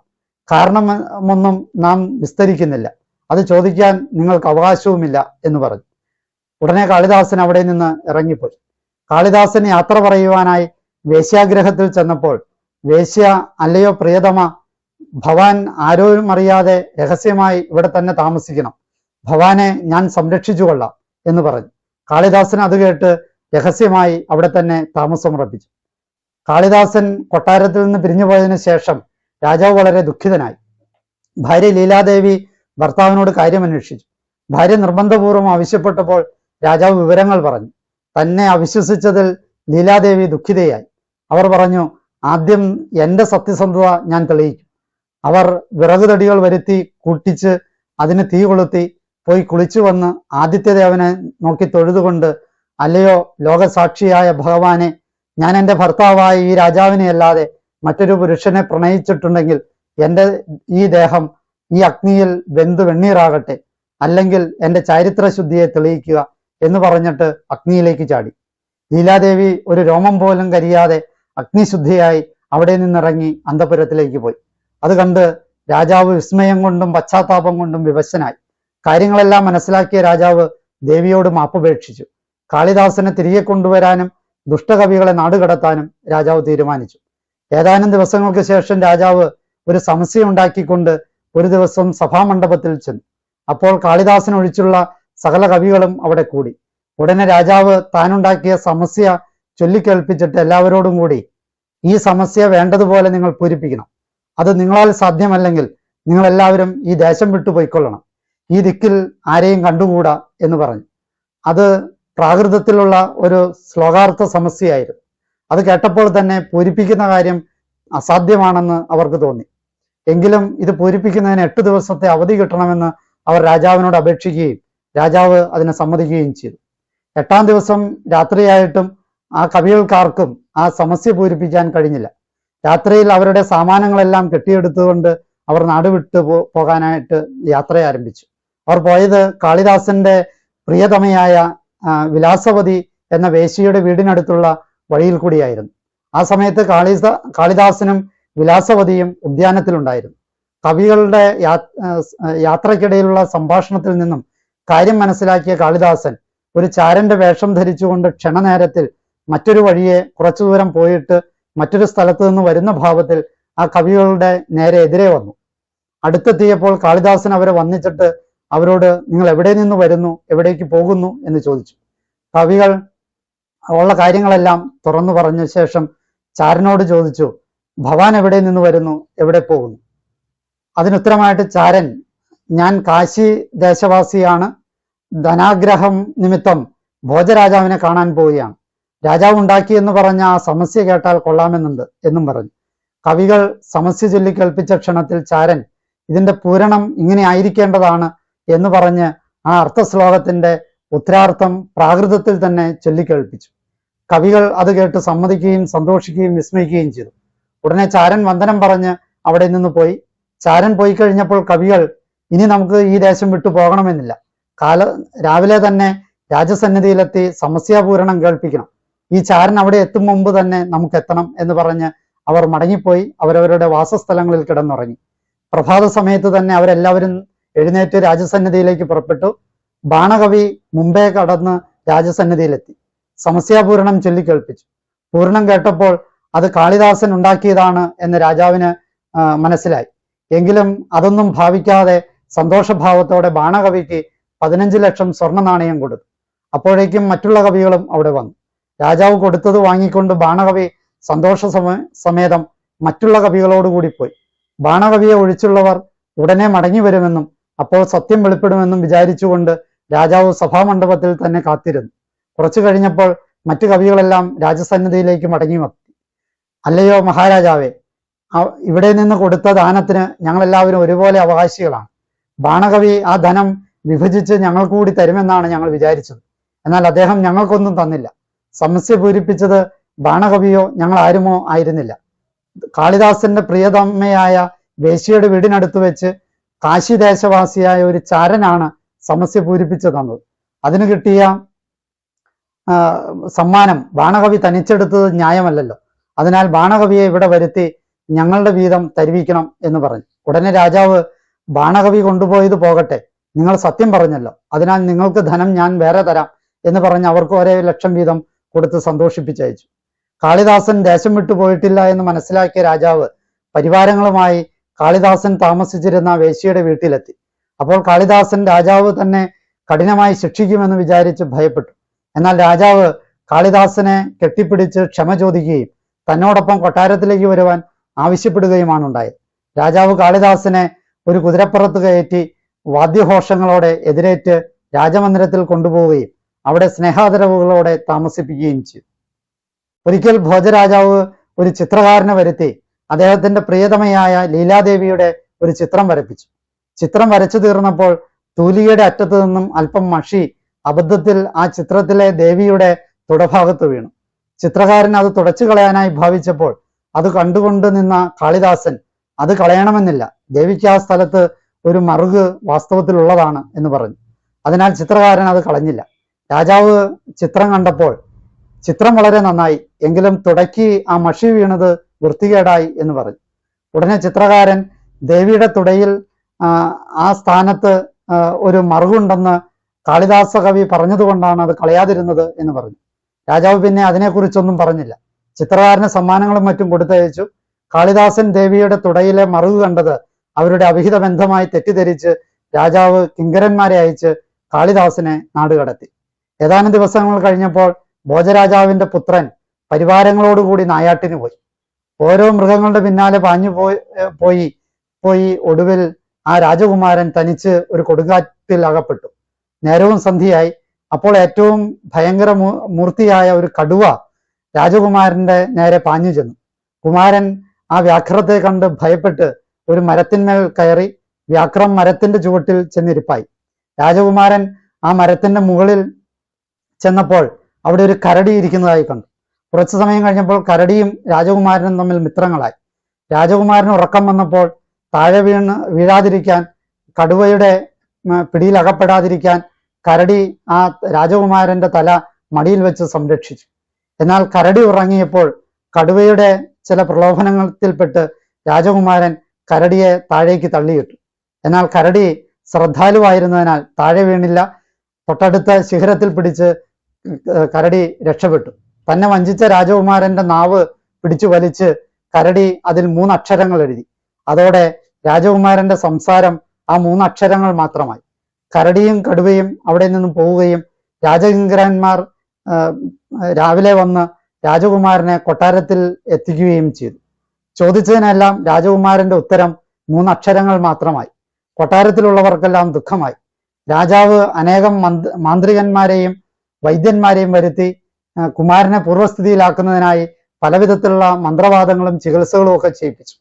കാരണമൊന്നും നാം വിസ്തരിക്കുന്നില്ല. അത് ചോദിക്കാൻ നിങ്ങൾക്ക് അവകാശവുമില്ല എന്ന് പറഞ്ഞു. ഉടനെ കാളിദാസൻ അവിടെ നിന്ന് ഇറങ്ങിപ്പോയി. കാളിദാസൻ യാത്ര പറയുവാനായി വേശ്യാഗ്രഹത്തിൽ ചെന്നപ്പോൾ വേശ്യ അല്ലയോ പ്രിയതമ ഭവാൻ ആരോരും അറിയാതെ രഹസ്യമായി ഇവിടെ തന്നെ താമസിക്കണം. ഭവാനെ ഞാൻ സംരക്ഷിച്ചു കൊള്ളാം എന്ന് പറഞ്ഞു. കാളിദാസൻ അത് കേട്ട് രഹസ്യമായി അവിടെ തന്നെ താമസമുറപ്പിച്ചു. കാളിദാസൻ കൊട്ടാരത്തിൽ നിന്ന് പിരിഞ്ഞു പോയതിനു ശേഷം രാജാവ് വളരെ ദുഃഖിതനായി. ഭാര്യ ലീലാദേവി ഭർത്താവിനോട് കാര്യം അന്വേഷിച്ചു ഭാര്യ നിർബന്ധപൂർവം ആവശ്യപ്പെട്ടപ്പോൾ രാജാവ് വിവരങ്ങൾ പറഞ്ഞു. തന്നെ അവിശ്വസിച്ചതിൽ ലീലാദേവി ദുഃഖിതയായി. അവർ പറഞ്ഞു ആദ്യം എന്റെ സത്യസന്ധത ഞാൻ തെളിയിക്കും. അവർ വിറകുതടികൾ വരുത്തി കൂട്ടിച്ച് അതിന് തീ കൊളുത്തി പോയി കുളിച്ചു വന്ന് ആദിത്യദേവനെ നോക്കി തൊഴുതുകൊണ്ട് അല്ലയോ ലോകസാക്ഷിയായ ഭഗവാനെ ഞാൻ എന്റെ ഭർത്താവായ ഈ രാജാവിനെ അല്ലാതെ മറ്റൊരു പുരുഷനെ പ്രണയിച്ചിട്ടുണ്ടെങ്കിൽ എന്റെ ഈ ദേഹം ഈ അഗ്നിയിൽ വെന്ത് വെണ്ണീറാകട്ടെ. അല്ലെങ്കിൽ എന്റെ ചാരിത്രശുദ്ധിയെ തെളിയിക്കുക എന്ന് പറഞ്ഞിട്ട് അഗ്നിയിലേക്ക് ചാടി. ലീലാദേവി ഒരു രോമം പോലും കരിയാതെ അഗ്നിശുദ്ധിയായി അവിടെ നിന്നിറങ്ങി അന്തപുരത്തിലേക്ക് പോയി. അത് കണ്ട് രാജാവ് വിസ്മയം കൊണ്ടും പശ്ചാത്താപം കൊണ്ടും വിവശനായി. കാര്യങ്ങളെല്ലാം മനസ്സിലാക്കിയ രാജാവ് ദേവിയോട് മാപ്പുപേക്ഷിച്ചു. കാളിദാസനെ തിരികെ കൊണ്ടുവരാനും ദുഷ്ടകവികളെ നാടുകടത്താനും രാജാവ് തീരുമാനിച്ചു. ഏതാനും ദിവസങ്ങൾക്ക് ശേഷം രാജാവ് ഒരു സംശയം ഉണ്ടാക്കിക്കൊണ്ട് ഒരു ദിവസം സഭാമണ്ഡപത്തിൽ ചെന്നു. അപ്പോൾ കാളിദാസൻ ഒഴിച്ചുള്ള സകല കവികളും അവിടെ കൂടി. ഉടനെ രാജാവ് താനുണ്ടാക്കിയ സമസ്യ ചൊല്ലിക്കേൾപ്പിച്ചിട്ട് എല്ലാവരോടും കൂടി ഈ സമസ്യ വേണ്ടതുപോലെ നിങ്ങൾ പൂരിപ്പിക്കണം. അത് നിങ്ങളാൽ സാധ്യമല്ലെങ്കിൽ നിങ്ങൾ എല്ലാവരും ഈ ദേശം വിട്ടു പോയിക്കൊള്ളണം. ഈ ദിക്കിൽ ആരെയും കണ്ടുകൂടാ എന്ന് പറഞ്ഞു. അത് പ്രാകൃതത്തിലുള്ള ഒരു ശ്ലോകാർത്ഥ സമസ്യയായിരുന്നു. അത് കേട്ടപ്പോൾ തന്നെ പൂരിപ്പിക്കുന്ന കാര്യം അസാധ്യമാണെന്ന് അവർക്ക് തോന്നി. എങ്കിലും ഇത് പൂരിപ്പിക്കുന്നതിന് എട്ട് ദിവസത്തെ അവധി കിട്ടണമെന്ന് അവർ രാജാവിനോട് അപേക്ഷിക്കുകയും രാജാവ് അതിനെ സമ്മതിക്കുകയും ചെയ്തു. എട്ടാം ദിവസം രാത്രിയായിട്ടും ആ കവികൾക്കാർക്കും ആ സമസ്യ പൂരിപ്പിക്കാൻ കഴിഞ്ഞില്ല. രാത്രിയിൽ അവരുടെ സാമാനങ്ങളെല്ലാം കെട്ടിയെടുത്തുകൊണ്ട് അവർ നാടുവിട്ട് പോ പോകാനായിട്ട് യാത്ര ആരംഭിച്ചു. അവർ പോയത് കാളിദാസന്റെ പ്രിയതമയായ വിലാസവതി എന്ന വേശിയുടെ വീടിനടുത്തുള്ള വഴിയിൽ കൂടിയായിരുന്നു. ആ സമയത്ത് കാളിദ കാളിദാസനും വിലാസവതിയും ഉദ്യാനത്തിലുണ്ടായിരുന്നു. കവികളുടെ യാ- ആ, യാത്രക്കിടയിലുള്ള സംഭാഷണത്തിൽ നിന്നും കാര്യം മനസ്സിലാക്കിയ കാളിദാസൻ ഒരു ചാരന്റെ വേഷം ധരിച്ചുകൊണ്ട് ക്ഷണനേരത്തിൽ മറ്റൊരു വഴിയെ കുറച്ചു ദൂരം പോയിട്ട് മറ്റൊരു സ്ഥലത്ത് നിന്ന് വരുന്ന ഭാവത്തിൽ ആ കവികളുടെ നേരെ എതിരെ വന്നു. അടുത്തെത്തിയപ്പോൾ കാളിദാസൻ അവരെ വന്നിച്ചിട്ട് അവരോട് നിങ്ങൾ എവിടെ നിന്ന് വരുന്നു? എവിടേക്ക് പോകുന്നു? എന്ന് ചോദിച്ചു. കവികൾ ഉള്ള കാര്യങ്ങളെല്ലാം തുറന്നു പറഞ്ഞ ശേഷം ചാരനോട് ചോദിച്ചു ഭവാൻ എവിടെ നിന്ന് വരുന്നു? എവിടെ പോകുന്നു? അതിനുത്തരമായിട്ട് ചാരൻ ഞാൻ കാശി ദേശവാസിയാണ്. ധനാഗ്രഹം നിമിത്തം ഭോജരാജാവിനെ കാണാൻ പോവുകയാണ്. രാജാവ് ഉണ്ടാക്കി എന്ന് പറഞ്ഞ ആ സമസ്യ കേട്ടാൽ കൊള്ളാമെന്നുണ്ട് എന്നും പറഞ്ഞു. കവികൾ സമസ്യ ചൊല്ലി കേൾപ്പിച്ച ക്ഷണത്തിൽ ചാരൻ ഇതിന്റെ പൂരണം ഇങ്ങനെ ആയിരിക്കേണ്ടതാണ് എന്ന് പറഞ്ഞ് ആ അർത്ഥശ്ലോകത്തിന്റെ ഉത്തരാർത്ഥം പ്രാകൃതത്തിൽ തന്നെ ചൊല്ലിക്കേൾപ്പിച്ചു കവികൾ അത് കേട്ട് സമ്മതിക്കുകയും സന്തോഷിക്കുകയും വിസ്മയിക്കുകയും ചെയ്തു. ഉടനെ ചാരൻ വന്ദനം പറഞ്ഞ് അവിടെ നിന്ന് പോയി. ചാരൻ പോയി കഴിഞ്ഞപ്പോൾ കവികൾ ഇനി നമുക്ക് ഈ ദേശം വിട്ടു പോകണമെന്നില്ല. കാല രാവിലെ തന്നെ രാജസന്നിധിയിലെത്തി സമസ്യാപൂരണം കേൾപ്പിക്കണം. ഈ ചാരൻ അവിടെ എത്തും മുമ്പ് തന്നെ നമുക്ക് എത്തണം എന്ന് പറഞ്ഞ് അവർ മടങ്ങിപ്പോയി. അവരവരുടെ വാസസ്ഥലങ്ങളിൽ കിടന്നുറങ്ങി. പ്രഭാത സമയത്ത് തന്നെ അവരെല്ലാവരും എഴുന്നേറ്റ് രാജസന്നിധിയിലേക്ക് പുറപ്പെട്ടു. ബാണകവി മുമ്പേ കടന്ന് രാജസന്നിധിയിലെത്തി. സമസ്യാപൂരണം ചൊല്ലിക്കേൾപ്പിച്ചു. പൂർണം കേട്ടപ്പോൾ അത് കാളിദാസൻ ഉണ്ടാക്കിയതാണ് എന്ന് രാജാവിന് മനസ്സിലായി. എങ്കിലും അതൊന്നും ഭാവിക്കാതെ സന്തോഷഭാവത്തോടെ ബാണകവിക്ക് പതിനഞ്ച് ലക്ഷം സ്വർണ നാണയം കൊടുത്തു. അപ്പോഴേക്കും മറ്റുള്ള കവികളും അവിടെ വന്നു. രാജാവ് കൊടുത്തത് വാങ്ങിക്കൊണ്ട് ബാണകവി സന്തോഷ സമ സമേതം മറ്റുള്ള കവികളോടുകൂടി പോയി. ബാണകവിയെ ഒഴിച്ചുള്ളവർ ഉടനെ മടങ്ങി വരുമെന്നും അപ്പോൾ സത്യം വെളിപ്പെടുമെന്നും വിചാരിച്ചുകൊണ്ട് രാജാവ് സഭാമണ്ഡപത്തിൽ തന്നെ കാത്തിരുന്നു. കുറച്ചു കഴിഞ്ഞപ്പോൾ മറ്റു കവികളെല്ലാം രാജസന്നിധിയിലേക്ക് മടങ്ങി വന്നു. അല്ലയോ മഹാരാജാവേ ഇവിടെ നിന്ന് കൊടുത്ത ദാനത്തിന് ഞങ്ങളെല്ലാവരും ഒരുപോലെ അവകാശികളാണ്. ബാണകവി ആ ധനം വിഭജിച്ച് ഞങ്ങൾ കൂടി തരുമെന്നാണ് ഞങ്ങൾ വിചാരിച്ചത്. എന്നാൽ അദ്ദേഹം ഞങ്ങൾക്കൊന്നും തന്നില്ല. സമസ്യ പൂരിപ്പിച്ചത് ബാണകവിയോ ഞങ്ങൾ ആരുമോ ആയിരുന്നില്ല. കാളിദാസന്റെ പ്രിയതമ്മയായ വേശ്യയുടെ വീടിനടുത്ത് വെച്ച് കാശി ദേശവാസിയായ ഒരു ചാരനാണ് സമസ്യ പൂരിപ്പിച്ചു തന്നത്. അതിന് കിട്ടിയ സമ്മാനം ബാണകവി തനിച്ചെടുത്തത് ന്യായമല്ലല്ലോ. അതിനാൽ ബാണകവിയെ ഇവിടെ വരുത്തി ഞങ്ങളുടെ വീതം തരിവിക്കണം എന്ന് പറഞ്ഞു. ഉടനെ രാജാവ് ബാണകവി കൊണ്ടുപോയത് പോകട്ടെ. നിങ്ങൾ സത്യം പറഞ്ഞല്ലോ. അതിനാൽ നിങ്ങൾക്ക് ധനം ഞാൻ വേറെ തരാം എന്ന് പറഞ്ഞ് അവർക്ക് ഒരേ ലക്ഷം വീതം കൊടുത്ത് സന്തോഷിപ്പിച്ചയച്ചു. കാളിദാസൻ ദേശം വിട്ടു പോയിട്ടില്ല എന്ന് മനസ്സിലാക്കിയ രാജാവ് പരിവാരങ്ങളുമായി കാളിദാസൻ താമസിച്ചിരുന്ന വേശിയുടെ വീട്ടിലെത്തി. അപ്പോൾ കാളിദാസൻ രാജാവ് തന്നെ കഠിനമായി ശിക്ഷിക്കുമെന്ന് വിചാരിച്ച് ഭയപ്പെട്ടു. എന്നാൽ രാജാവ് കാളിദാസനെ കെട്ടിപ്പിടിച്ച് ക്ഷമ ചോദിക്കുകയും തന്നോടൊപ്പം കൊട്ടാരത്തിലേക്ക് വരുവാൻ ആവശ്യപ്പെടുകയുമാണ് ഉണ്ടായത് രാജാവ് കാളിദാസനെ ഒരു കുതിരപ്പുറത്ത് കയറ്റി വാദ്യഘോഷങ്ങളോടെ എതിരേറ്റ് രാജമന്ദിരത്തിൽ കൊണ്ടുപോവുകയും അവിടെ സ്നേഹാദരവുകളോടെ താമസിപ്പിക്കുകയും ചെയ്തു. ഒരിക്കൽ ഭോജരാജാവ് ഒരു ചിത്രകാരനെ വരുത്തി അദ്ദേഹത്തിന്റെ പ്രിയതമയായ ലീലാദേവിയുടെ ഒരു ചിത്രം വരപ്പിച്ചു. ചിത്രം വരച്ചു തീർന്നപ്പോൾ തൂലികയുടെ അറ്റത്തു നിന്നും അല്പം മഷി അബദ്ധത്തിൽ ആ ചിത്രത്തിലെ ദേവിയുടെ തുടഭാഗത്ത് വീണു. ചിത്രകാരൻ അത് തുടച്ചു കളയാനായി ഭാവിച്ചപ്പോൾ അത് കണ്ടുകൊണ്ട് നിന്ന കാളിദാസൻ അത് കളയണമെന്നില്ല. ദേവിക്ക് ആ സ്ഥലത്ത് ഒരു മറുക് വാസ്തവത്തിലുള്ളതാണ് എന്ന് പറഞ്ഞു. അതിനാൽ ചിത്രകാരൻ അത് കളഞ്ഞില്ല. രാജാവ് ചിത്രം കണ്ടപ്പോൾ ചിത്രം വളരെ നന്നായി എങ്കിലും തുടക്കി ആ മഷി വീണത് വൃത്തികേടായി എന്ന് പറഞ്ഞു. ഉടനെ ചിത്രകാരൻ ദേവിയുടെ തുടയിൽ ആ, സ്ഥാനത്ത് ഒരു മറുകുണ്ടെന്ന് കാളിദാസ കവി പറഞ്ഞതുകൊണ്ടാണ് അത് കളയാതിരുന്നത് എന്ന് പറഞ്ഞു. രാജാവ് പിന്നെ അതിനെക്കുറിച്ചൊന്നും പറഞ്ഞില്ല. ചിത്രകാരന് സമ്മാനങ്ങളും മറ്റും കൊടുത്തയച്ചു. കാളിദാസൻ ദേവിയുടെ തുടയിലെ മറുകു കണ്ടത് അവരുടെ അവിഹിത ബന്ധമായി തെറ്റിദ്ധരിച്ച് രാജാവ് കിങ്കരന്മാരെ അയച്ച് കാളിദാസനെ നാടുകടത്തി ഏതാനും ദിവസങ്ങൾ കഴിഞ്ഞപ്പോൾ ഭോജരാജാവിന്റെ പുത്രൻ പരിവാരങ്ങളോടുകൂടി നായാട്ടിന് പോയി. ഓരോ മൃഗങ്ങളുടെ പിന്നാലെ പാഞ്ഞു പോയി പോയി പോയി ഒടുവിൽ ആ രാജകുമാരൻ തനിച്ച് ഒരു കൊടുങ്കാറ്റിൽ അകപ്പെട്ടു. നേരവും സന്ധിയായി അപ്പോൾ ഏറ്റവും ഭയങ്കര മൂർത്തിയായ ഒരു കടുവ രാജകുമാരന്റെ നേരെ പാഞ്ഞു ചെന്നു. കുമാരൻ ആ വ്യാഘ്രത്തെ കണ്ട് ഭയപ്പെട്ട് ഒരു മരത്തിന്മേൽ കയറി വ്യാക്രം മരത്തിന്റെ ചുവട്ടിൽ ചെന്നിരിപ്പായി. രാജകുമാരൻ ആ മരത്തിന്റെ മുകളിൽ ചെന്നപ്പോൾ അവിടെ ഒരു കരടി ഇരിക്കുന്നതായി കണ്ടു. കുറച്ചു സമയം കഴിഞ്ഞപ്പോൾ കരടിയും രാജകുമാരനും തമ്മിൽ മിത്രങ്ങളായി. രാജകുമാരൻ ഉറക്കം വന്നപ്പോൾ താഴെ വീണ് വീഴാതിരിക്കാൻ കടുവയുടെ പിടിയിൽ കരടി ആ രാജകുമാരന്റെ തല മടിയിൽ വെച്ച് സംരക്ഷിച്ചു. എന്നാൽ കരടി ഉറങ്ങിയപ്പോൾ കടുവയുടെ ചില പ്രലോഭനത്തിൽപ്പെട്ട് രാജകുമാരൻ കരടിയെ താഴേക്ക് തള്ളിയിട്ടു. എന്നാൽ കരടി ശ്രദ്ധാലുവായിരുന്നതിനാൽ താഴെ വീണില്ല. തൊട്ടടുത്ത ശിഖരത്തിൽ പിടിച്ച് കരടി രക്ഷപ്പെട്ടു. തന്നെ വഞ്ചിച്ച രാജകുമാരന്റെ നാവ് പിടിച്ചു വലിച്ച് കരടി അതിൽ മൂന്നക്ഷരങ്ങൾ എഴുതി. അതോടെ രാജകുമാരന്റെ സംസാരം ആ മൂന്നക്ഷരങ്ങൾ മാത്രമായി. കരടിയും കടുവയും അവിടെ നിന്നും പോവുകയും രാജകിങ്കരന്മാർ രാവിലെ വന്ന് രാജകുമാരനെ കൊട്ടാരത്തിൽ എത്തിക്കുകയും ചെയ്തു. ചോദിച്ചതിനെല്ലാം രാജകുമാരന്റെ ഉത്തരം മൂന്നക്ഷരങ്ങൾ മാത്രമായി. കൊട്ടാരത്തിലുള്ളവർക്കെല്ലാം ദുഃഖമായി. രാജാവ് അനേകം മന്ത് മാന്ത്രികന്മാരെയും വൈദ്യന്മാരെയും വരുത്തി കുമാരനെ പൂർവസ്ഥിതിയിലാക്കുന്നതിനായി പലവിധത്തിലുള്ള മന്ത്രവാദങ്ങളും ചികിത്സകളും ഒക്കെ ചെയ്യിപ്പിച്ചു.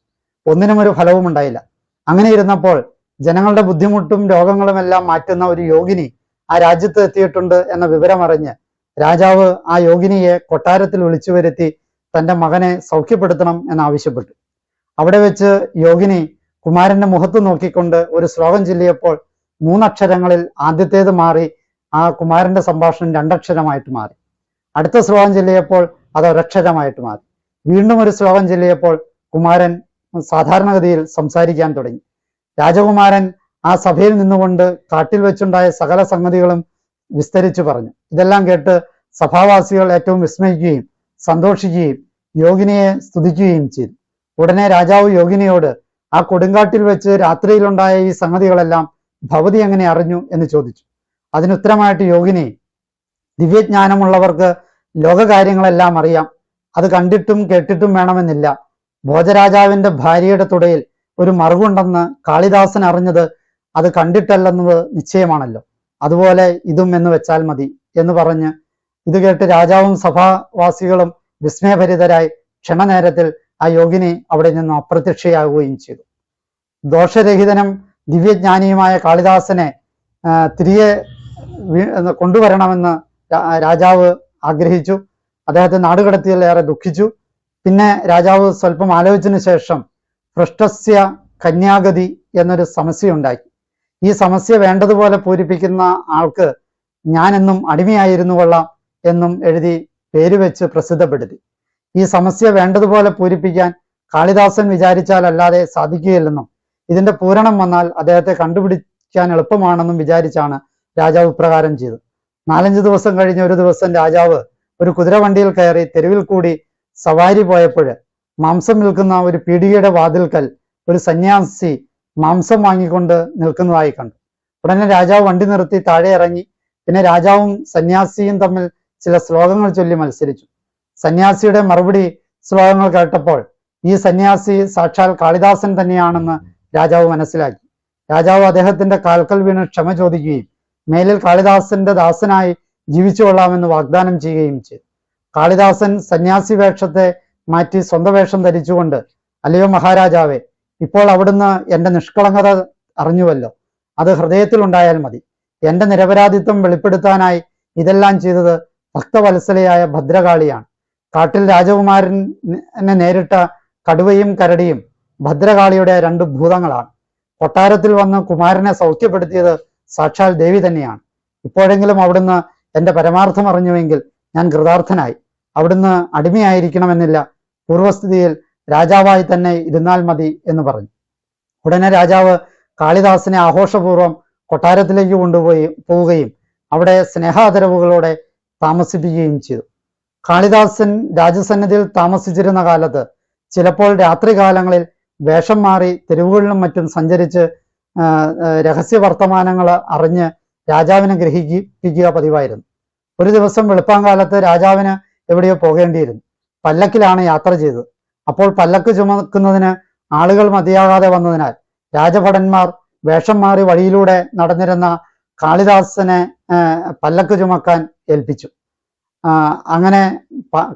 ഒന്നിനും ഒരു ഫലവും ഉണ്ടായില്ല അങ്ങനെ ഇരുന്നപ്പോൾ ജനങ്ങളുടെ ബുദ്ധിമുട്ടും രോഗങ്ങളും എല്ലാം മാറ്റുന്ന ഒരു യോഗിനി ആ രാജ്യത്ത് എത്തിയിട്ടുണ്ട് എന്ന വിവരമറിഞ്ഞ് രാജാവ് ആ യോഗിനിയെ കൊട്ടാരത്തിൽ വിളിച്ചു വരുത്തി തന്റെ മകനെ സൗഖ്യപ്പെടുത്തണം എന്നാവശ്യപ്പെട്ടു. അവിടെ വെച്ച് യോഗിനി കുമാരന്റെ മുഖത്ത് നോക്കിക്കൊണ്ട് ഒരു ശ്ലോകം ചൊല്ലിയപ്പോൾ മൂന്നക്ഷരങ്ങളിൽ ആദ്യത്തേത് മാറി ആ കുമാരന്റെ സംഭാഷണം രണ്ടക്ഷരമായിട്ട് മാറി. അടുത്ത ശ്ലോകം ചൊല്ലിയപ്പോൾ അത് ഒരക്ഷരമായിട്ട് മാറി. വീണ്ടും ഒരു ശ്ലോകം ചൊല്ലിയപ്പോൾ കുമാരൻ സാധാരണഗതിയിൽ സംസാരിക്കാൻ തുടങ്ങി. രാജകുമാരൻ ആ സഭയിൽ നിന്നുകൊണ്ട് കാട്ടിൽ വെച്ചുണ്ടായ സകല സംഗതികളും വിസ്തരിച്ചു പറഞ്ഞു. ഇതെല്ലാം കേട്ട് സഭാവാസികൾ ഏറ്റവും വിസ്മയിക്കുകയും സന്തോഷിക്കുകയും യോഗിനിയെ സ്തുതിക്കുകയും ചെയ്തു. ഉടനെ രാജാവ് യോഗിനിയോട് ആ കൊടുങ്കാട്ടിൽ വെച്ച് രാത്രിയിലുണ്ടായ ഈ സംഗതികളെല്ലാം ഭവതി എങ്ങനെ അറിഞ്ഞു? എന്ന് ചോദിച്ചു. അതിനുത്തരമായിട്ട് യോഗിനി ദിവ്യജ്ഞാനമുള്ളവർക്ക് ലോകകാര്യങ്ങളെല്ലാം അറിയാം. അത് കണ്ടിട്ടും കേട്ടിട്ടും വേണമെന്നില്ല. ഭോജരാജാവിന്റെ ഭാര്യയുടെ തുടയിൽ ഒരു മറുകുണ്ടെന്ന് കാളിദാസൻ അറിഞ്ഞത് അത് കണ്ടിട്ടല്ലെന്നത് നിശ്ചയമാണല്ലോ. അതുപോലെ ഇതും എന്ന് വെച്ചാൽ മതി എന്ന് പറഞ്ഞ് ഇത് കേട്ട് രാജാവും സഭാവാസികളും വിസ്മയഭരിതരായി ക്ഷണനേരത്തിൽ ആ യോഗിനി അവിടെ നിന്ന് അപ്രത്യക്ഷയാകുകയും ചെയ്തു. ദോഷരഹിതനും ദിവ്യജ്ഞാനിയുമായ കാളിദാസനെ തിരികെ കൊണ്ടുവരണമെന്ന് രാജാവ് ആഗ്രഹിച്ചു. അദ്ദേഹത്തെ നാടുകടത്തിയിൽ ഏറെ ദുഃഖിച്ചു. പിന്നെ രാജാവ് സ്വല്പം ആലോചിച്ചതിനു ശേഷം പൃഷ്ടസ്യ കന്യാഗതി എന്നൊരു സമസ്യ ഈ സമസ്യ വേണ്ടതുപോലെ പൂരിപ്പിക്കുന്ന ആൾക്ക് ഞാനെന്നും അടിമയായിരുന്നു കൊള്ളാം എന്നും എഴുതി പേരുവെച്ച് പ്രസിദ്ധപ്പെടുത്തി. ഈ സമസ്യ വേണ്ടതുപോലെ പൂരിപ്പിക്കാൻ കാളിദാസൻ വിചാരിച്ചാൽ അല്ലാതെ സാധിക്കുകയില്ലെന്നും ഇതിന്റെ പൂരണം വന്നാൽ അദ്ദേഹത്തെ കണ്ടുപിടിക്കാൻ എളുപ്പമാണെന്നും വിചാരിച്ചാണ് രാജാവ് ഇപ്രകാരം ചെയ്തത്. നാലഞ്ച് ദിവസം കഴിഞ്ഞ ഒരു ദിവസം രാജാവ് ഒരു കുതിരവണ്ടിയിൽ കയറി തെരുവിൽ കൂടി സവാരി പോയപ്പോൾ മാംസം നിൽക്കുന്ന ഒരു പീടികയുടെ വാതിൽക്കൽ ഒരു സന്യാസി മാംസം വാങ്ങിക്കൊണ്ട് നിൽക്കുന്നതായി കണ്ടു. ഉടനെ രാജാവ് വണ്ടി നിർത്തി താഴെ ഇറങ്ങി. പിന്നെ രാജാവും സന്യാസിയും തമ്മിൽ ചില ശ്ലോകങ്ങൾ ചൊല്ലി മത്സരിച്ചു. സന്യാസിയുടെ മറുപടി ശ്ലോകങ്ങൾ കേട്ടപ്പോൾ ഈ സന്യാസി സാക്ഷാൽ കാളിദാസൻ തന്നെയാണെന്ന് രാജാവ് മനസ്സിലാക്കി. രാജാവ് അദ്ദേഹത്തിന്റെ കാൽക്കൽ വീണ് ക്ഷമ ചോദിക്കുകയും മേലിൽ കാളിദാസന്റെ ദാസനായി ജീവിച്ചു കൊള്ളാമെന്ന് വാഗ്ദാനം ചെയ്യുകയും ചെയ്തു. കാളിദാസൻ സന്യാസി വേഷത്തെ മാറ്റി സ്വന്തം വേഷം ധരിച്ചുകൊണ്ട് അല്ലയോ മഹാരാജാവേ ഇപ്പോൾ അവിടുന്ന് എന്റെ നിഷ്കളങ്കത അറിഞ്ഞുവല്ലോ. അത് ഹൃദയത്തിൽ ഉണ്ടായാൽ മതി. എന്റെ നിരപരാധിത്വം വെളിപ്പെടുത്താനായി ഇതെല്ലാം ചെയ്തത് ഭക്തവത്സലയായ ഭദ്രകാളിയാണ്. കാട്ടിൽ രാജകുമാരനെ നേരിട്ട കടുവയും കരടിയും ഭദ്രകാളിയുടെ രണ്ട് ഭൂതങ്ങളാണ്. കൊട്ടാരത്തിൽ വന്ന് കുമാരനെ സൗഖ്യപ്പെടുത്തിയത് സാക്ഷാൽ ദേവി തന്നെയാണ്. ഇപ്പോഴെങ്കിലും അവിടുന്ന് എന്റെ പരമാർത്ഥം അറിഞ്ഞുവെങ്കിൽ ഞാൻ കൃതാർത്ഥനായി. അവിടുന്ന് അടിമയായിരിക്കണമെന്നില്ല. പൂർവസ്ഥിതിയിൽ രാജാവായി തന്നെ ഇരുന്നാൽ മതി എന്ന് പറഞ്ഞു. ഉടനെ രാജാവ് കാളിദാസനെ ആഘോഷപൂർവം കൊട്ടാരത്തിലേക്ക് കൊണ്ടുപോയി പോവുകയും അവിടെ സ്നേഹാദരവുകളോടെ താമസിപ്പിക്കുകയും ചെയ്തു. കാളിദാസൻ രാജസന്നിധിയിൽ താമസിച്ചിരുന്ന കാലത്ത് ചിലപ്പോൾ രാത്രികാലങ്ങളിൽ വേഷം മാറി തെരുവുകളിലും മറ്റും സഞ്ചരിച്ച് രഹസ്യ വർത്തമാനങ്ങൾ അറിഞ്ഞ് രാജാവിനെ ഗ്രഹിപ്പിക്കുക പതിവായിരുന്നു. ഒരു ദിവസം വെളുപ്പാങ്കാലത്ത് രാജാവിന് എവിടെയോ പോകേണ്ടിയിരുന്നു. പല്ലക്കിലാണ് യാത്ര ചെയ്തത്. അപ്പോൾ പല്ലക്ക് ചുമക്കുന്നതിന് ആളുകൾ മതിയാകാതെ വന്നതിനാൽ രാജഭടന്മാർ വേഷം മാറി വഴിയിലൂടെ നടന്നിരുന്ന കാളിദാസനെ പല്ലക്ക് ചുമക്കാൻ ഏൽപ്പിച്ചു. അങ്ങനെ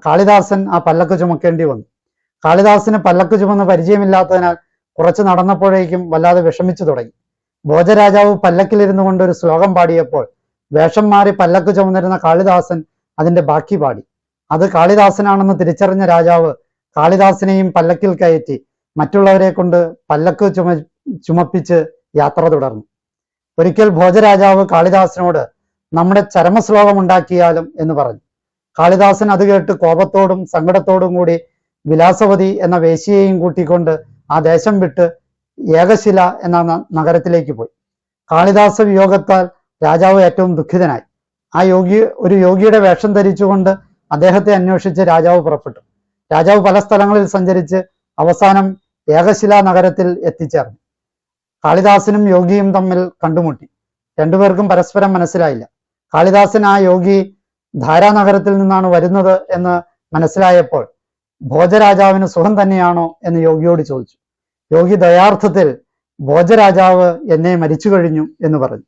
കാളിദാസൻ ആ പല്ലക്ക് ചുമക്കേണ്ടി വന്നു. കാളിദാസന് പല്ലക്ക് ചുമന്ന് പരിചയമില്ലാത്തതിനാൽ കുറച്ച് നടന്നപ്പോഴേക്കും വല്ലാതെ വിഷമിച്ചു തുടങ്ങി. ഭോജരാജാവ് പല്ലക്കിലിരുന്നു കൊണ്ട് ഒരു ശ്ലോകം പാടിയപ്പോൾ വേഷം മാറി പല്ലക്ക് ചുമന്നിരുന്ന കാളിദാസൻ അതിന്റെ ബാക്കി പാടി. അത് കാളിദാസനാണെന്ന് തിരിച്ചറിഞ്ഞ രാജാവ് കാളിദാസനെയും പല്ലക്കിൽ കയറ്റി മറ്റുള്ളവരെ കൊണ്ട് പല്ലക്ക് ചുമ ചുമപ്പിച്ച് യാത്ര തുടർന്നു. ഒരിക്കൽ ഭോജരാജാവ് കാളിദാസനോട് നമ്മുടെ ചരമശ്ലോകം ഉണ്ടാക്കിയാലും എന്ന് പറഞ്ഞു. കാളിദാസൻ അത് കേട്ട് കോപത്തോടും സങ്കടത്തോടും കൂടി വിലാസവതി എന്ന വേശ്യയെയും കൂട്ടിക്കൊണ്ട് ആ ദേശം വിട്ട് ഏകശില എന്ന നഗരത്തിലേക്ക് പോയി. കാളിദാസ വിയോഗത്താൽ രാജാവ് ഏറ്റവും ദുഃഖിതനായി. ആ യോഗി ഒരു യോഗിയുടെ വേഷം ധരിച്ചുകൊണ്ട് അദ്ദേഹത്തെ അന്വേഷിച്ച് രാജാവ് പുറപ്പെട്ടു. രാജാവ് പല സ്ഥലങ്ങളിൽ സഞ്ചരിച്ച് അവസാനം ഏകശില നഗരത്തിൽ എത്തിച്ചേർന്നു. കാളിദാസനും യോഗിയും തമ്മിൽ കണ്ടുമുട്ടി. രണ്ടുപേർക്കും പരസ്പരം മനസ്സിലായില്ല. കാളിദാസൻ ആ യോഗി ധാരാനഗരത്തിൽ നിന്നാണ് വരുന്നത് എന്ന് മനസ്സിലായപ്പോൾ ഭോജരാജാവിന് സുഖം തന്നെയാണോ എന്ന് യോഗിയോട് ചോദിച്ചു. യോഗി ദയാർത്ഥത്തിൽ ഭോജരാജാവ് എന്നെ മരിച്ചു കഴിഞ്ഞു എന്ന് പറഞ്ഞു.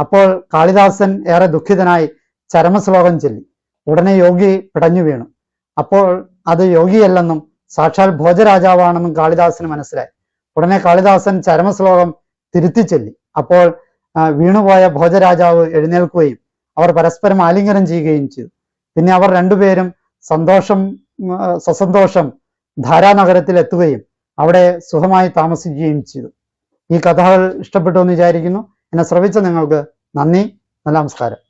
അപ്പോൾ കാളിദാസൻ ഏറെ ദുഃഖിതനായി ചരമശ്ലോകം ചൊല്ലി. ഉടനെ യോഗി പിടഞ്ഞു വീണു. അപ്പോൾ അത് യോഗിയല്ലെന്നും സാക്ഷാൽ ഭോജരാജാവാണെന്നും കാളിദാസന് മനസ്സിലായി. ഉടനെ കാളിദാസൻ ചരമശ്ലോകം തിരുത്തി ചൊല്ലി. അപ്പോൾ വീണുപോയ ഭോജരാജാവ് എഴുന്നേൽക്കുകയും അവർ പരസ്പരം ആലിംഗനം ചെയ്യുകയും ചെയ്തു. പിന്നെ അവർ രണ്ടുപേരും സന്തോഷം സസന്തോഷം ധാരാനഗരത്തിൽ എത്തുകയും അവിടെ സുഖമായി താമസിക്കുകയും ചെയ്തു. ഈ കഥകൾ ഇഷ്ടപ്പെട്ടു എന്ന് വിചാരിക്കുന്നു. എന്നെ ശ്രവിച്ച നിങ്ങൾക്ക് നന്ദി. നല്ല നമസ്കാരം.